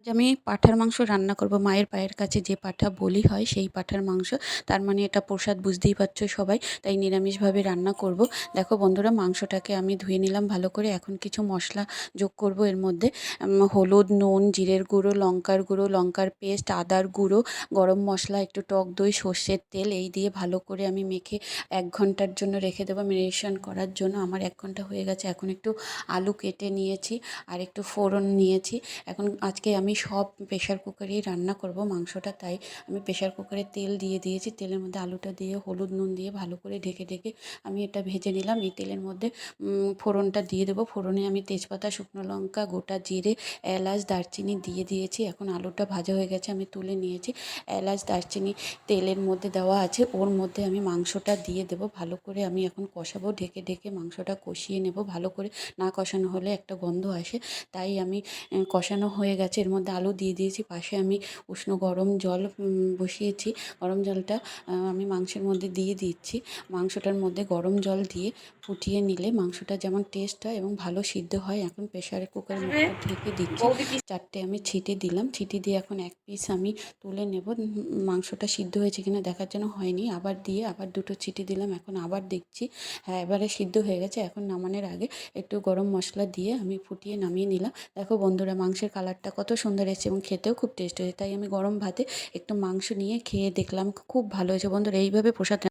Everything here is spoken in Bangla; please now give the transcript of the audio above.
আজ আমি পাঁঠার মাংস রান্না করব মায়ের পায়ের কাছে যে পাঁঠা বলি হয় সেই পাঁঠার মাংস। তার মানে এটা প্রসাদ বুঝতেই পারছ সবাই, তাই নিরামিষভাবে রান্না করব। দেখো বন্ধুরা মাংসটাকে আমি ধুয়ে নিলাম ভালো করে। এখন কিছু মশলা যোগ করব এর মধ্যে। হলুদ, নুন, জিরের গুঁড়ো, লঙ্কার গুঁড়ো, লঙ্কার পেস্ট, আদার গুঁড়ো, গরম মশলা, একটু টক দই, সর্ষের তেল, এই দিয়ে ভালো করে আমি মেখে এক ঘণ্টার জন্য রেখে দেবো। ম্যারিনেশন করার জন্য আমার এক ঘণ্টা হয়ে গেছে। এখন একটু আলু কেটে নিয়েছি, আর একটু ফোড়ন নিয়েছি। এখন আজকে আমি সব প্রেশার কুকারেই রান্না করব মাংসটা, তাই আমি প্রেশার কুকারে তেল দিয়ে দিয়েছি। তেলের মধ্যে আলুটা দিয়ে, হলুদ নুন দিয়ে ভালো করে ঢেকে ঢেকে আমি এটা ভেজে নিলাম। এই তেলের মধ্যে ফোড়নটা দিয়ে দেবো। ফোড়নে আমি তেজপাতা, শুকনো লঙ্কা, গোটা জিরে, এলাচ, দারচিনি দিয়ে দিয়েছি। এখন আলুটা ভাজা হয়ে গেছে, আমি তুলে নিয়েছি। এলাচ, দারচিনি তেলের মধ্যে দেওয়া আছে। ওর মধ্যে আমি মাংসটা দিয়ে দেবো। ভালো করে আমি এখন কষাবো। ঢেকে ঢেকে মাংসটা কষিয়ে নেব। ভালো করে না কষানো হলে একটা গন্ধ আসে। তাই আমি কষানো হয়ে গেছে। এর মধ্যে আলু দিয়ে দিয়েছি। পাশে আমি উষ্ণ গরম জল বসিয়েছি। গরম জলটা আমি মাংসের মধ্যে দিয়ে দিচ্ছি। মাংসটার মধ্যে গরম জল দিয়ে ফুটিয়ে নিলে মাংসটা যেমন টেস্ট হয় এবং ভালো সিদ্ধ হয়, এখন প্রেশার মুখটা ঢেকে দিচ্ছি। চারটে আমি ছিটে দিলাম। ছিটে দিয়ে এখন এক পিস আমি তুলে নেব। মাংসটা সিদ্ধ হয়েছে কিনা দেখার জন্য হয়নি। আবার দিয়ে আবার দুটো ছিটে দিলাম। এখন আবার দেখছি। হ্যাঁ এবারে সিদ্ধ হয়ে গেছে। এখন নামানোর আগে একটু গরম মশলা দিয়ে আমি ফুটিয়ে নামিয়ে নিলাম। দেখো বন্ধুরা, মাংসের কালারটা কত সুন্দর এসেছে এবং খেতেও খুব টেস্ট হয়েছে। তাই আমি গরম ভাতে একটু মাংস নিয়ে খেয়ে দেখলাম, খুব ভালো হয়েছে। বন্ধুরা, এইভাবে প্রসাদ